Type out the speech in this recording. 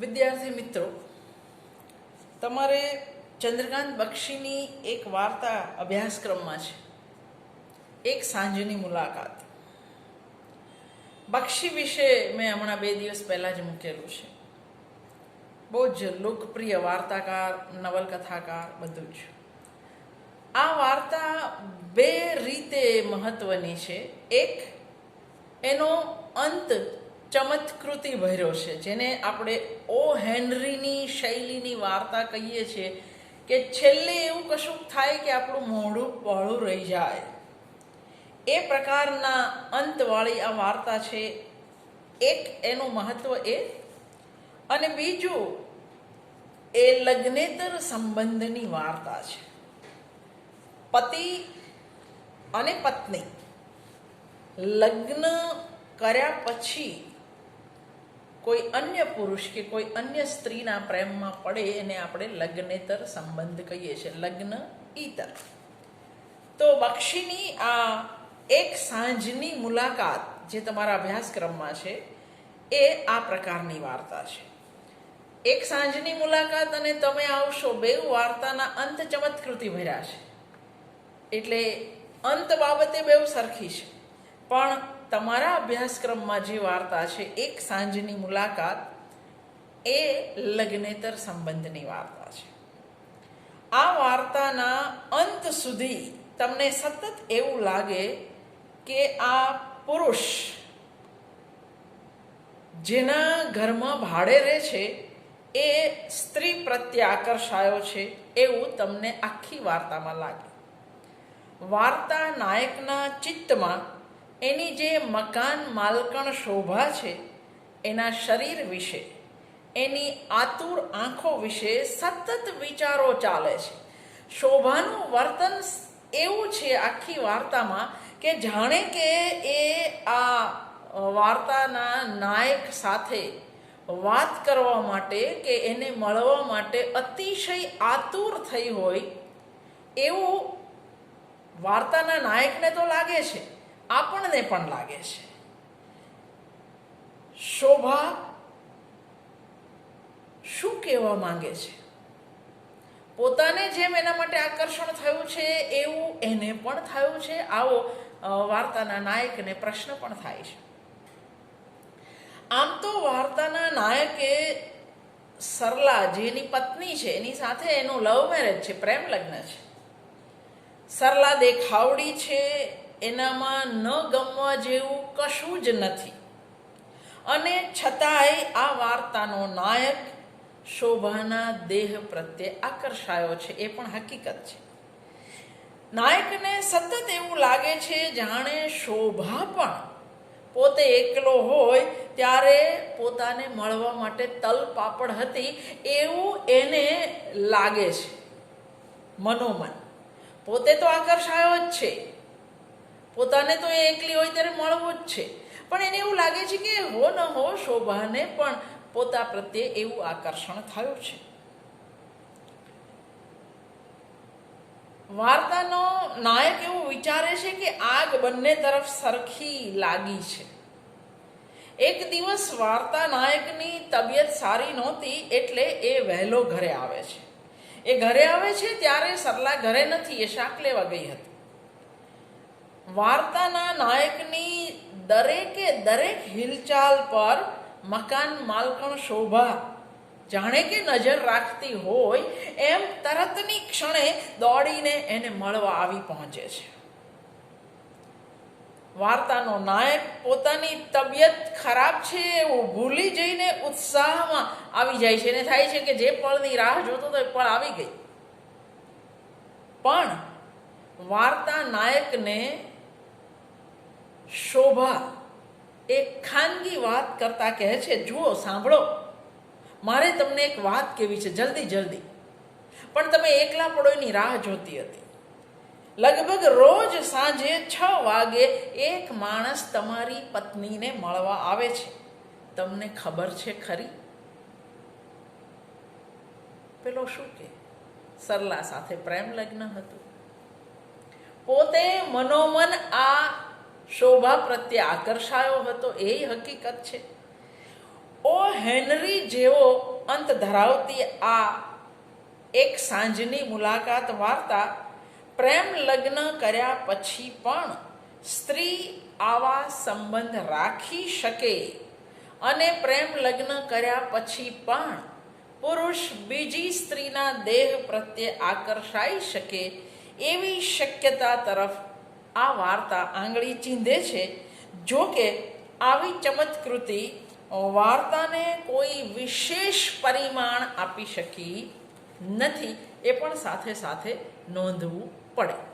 વિદ્યાર્થી મિત્રો, તમારે ચંદ્રકાંત બક્ષીની એક વાર્તા અભ્યાસક્રમમાં છે. એક સાંજની મુલાકાત. બક્ષી વિશે મેં હમણાં બે દિવસ પહેલાં જ મૂકેલું છે. બહુ જ લોકપ્રિય વાર્તાકાર, નવલકથાકાર બધું જ. આ વાર્તા બે રીતે મહત્વની છે. એક, એનો અંત ચમત્કૃતિ ભર્યો છે, જેને આપણે ઓ હેનરીની શૈલીની વાર્તા કહીએ છીએ કે છેલ્લે એવું કશું થાય કે આપણું મોઢું પહોળું રહી જાય. એ પ્રકારના અંતવાળી આ વાર્તા છે. એક, એનું મહત્વ એ. અને બીજું, એ લગ્નેતર સંબંધની વાર્તા છે. પતિ અને પત્ની લગ્ન કર્યા પછી કોઈ અન્ય પુરુષ કે કોઈ અન્ય સ્ત્રીના પ્રેમમાં પડે એને આપણે લગ્નેતર સંબંધ કહીએ છીએ, લગ્ન ઈતર. તો બક્ષીની આ એક સાંજની મુલાકાત જે તમારા અભ્યાસક્રમમાં છે, એ આ પ્રકારની વાર્તા છે. એક સાંજની મુલાકાત અને તમે આવશો, બે વાર્તાના અંત ચમત્કૃતિ ભર્યા છે. એટલે અંત બાબતે બેઉ સરખી છે. પણ તમારા અભ્યાસક્રમમાં જે વાર્તા છે, એક સાંજની મુલાકાત, એ લગ્નેતર સંબંધની વાર્તા છે. આ વાર્તાના અંત સુધી તમને સતત એવું લાગે કે આ પુરુષ જેના ઘરમાં ભાડે રહે છે, એ સ્ત્રી પ્રત્યે આકર્ષાયો છે, એવું તમને આખી વાર્તામાં લાગે. વાર્તા નાયકના ચિત્તમાં એની જે મકાન માલકણ શોભા છે, એના શરીર વિશે, એની આતુર આંખો વિશે સતત વિચારો ચાલે છે. શોભાનું વર્તન એવું છે આખી વાર્તામાં કે જાણે કે એ આ વાર્તાના નાયક સાથે વાત કરવા માટે કે એને મળવા માટે અતિશય આતુર થઈ હોય, એવું વાર્તાના નાયકને તો લાગે છે. આપણને પણ લાગે છે. શોભા શું કહેવા માંગે છે? પોતાને જેમ એના માટે આકર્ષણ થયું છે, એવું એને પણ થયું છે. આવો વાર્તાના નાયકને પ્રશ્ન પણ થાય છે. આમ તો વાર્તાના નાયકે સરલા, જેની પત્ની છે, એની સાથે એનું લવ મેરેજ છે પ્રેમ લગ્ન છે. સરલા દેખાવડી છે એનામાં ન ગમવા જેવું કશું જ નથી. અને છતાંય આ વાર્તાનો નાયક શોભાના દેહ પ્રત્યે આકર્ષાયો છે, એ પણ હકીકત છે. નાયકને સતત એવું લાગે છે, જાણે શોભા પણ પોતે એકલો હોય ત્યારે પોતાને મળવા માટે તલ પાપડ હતી એવું એને લાગે છે, મનોમન. પોતે તો આકર્ષાયો જ છે. પોતાને તો એ એકલી હોય ત્યારે મળવું જ છે. પણ એને એવું લાગે છે કે હો ન હો, શોભાને પણ પોતા પ્રત્યે એવું આકર્ષણ થયું છે. વાર્તાનો નાયક એવું વિચારે છે કે આગ બંને તરફ સરખી લાગી છે. એક દિવસ વાર્તા નાયકની તબિયત સારી નહોતી એટલે એ વહેલો ઘરે આવે છે. એ ઘરે આવે છે ત્યારે સરલા ઘરે નથી, એ શાક લેવા ગઈ હતી. વાર્તાના નાયકની દરેકે દરેક હિલચાલ પર મકાન માલકણ શોભા. જાણે કે નજર રાખતી હોય એમ તરતની ક્ષણે દોડીને એને મળવા આવી પહોંચે છે. વાર્તાનો નાયક પોતાની તબિયત ખરાબ છે એવું ભૂલી જઈને ઉત્સાહમાં આવી જાય છે. એને થાય છે કે જે પળની રાહ જોતો તો એ પળ આવી ગઈ. પણ વાર્તા નાયકને શોભા એક ખાનગી વાત કરતા કહે છે, જુઓ, સાંભળો. મારે તમને એક વાત કેવી છે, જલ્દી જલ્દી. પણ તમે એકલા પડો એની રાહ જોતી હતી. લગભગ રોજ સાંજે છ વાગે એક માણસ તમારી પત્નીને મળવા આવે છે. તમને ખબર છે ખરી? પેલો શું કે સરલા સાથે પ્રેમ લગ્ન હતું. પોતે મનોમન આ શોભા પ્રત્યે આકર્ષાયો હતો. એ હકીકત છે. ઓ હેનરી જેવો અંત ધરાવતી આ એક સાંજની મુલાકાત વાર્તા પ્રેમ લગ્ન કર્યા પછી પણ સ્ત્રી આવા સંબંધ રાખી શકે અને પ્રેમ લગ્ન કર્યા પછી પણ પુરુષ બીજી સ્ત્રીના દેહ પ્રત્યે આકર્ષાઈ શકે એવી શક્યતા તરફ આ વાર્તા આંગળી ચીંધે છે. જો કે આવી ચમત્કૃતિ વાર્તાને કોઈ વિશેષ પરિમાણ આપી શકી નથી. એ પણ સાથે સાથે નોંધવું પડે.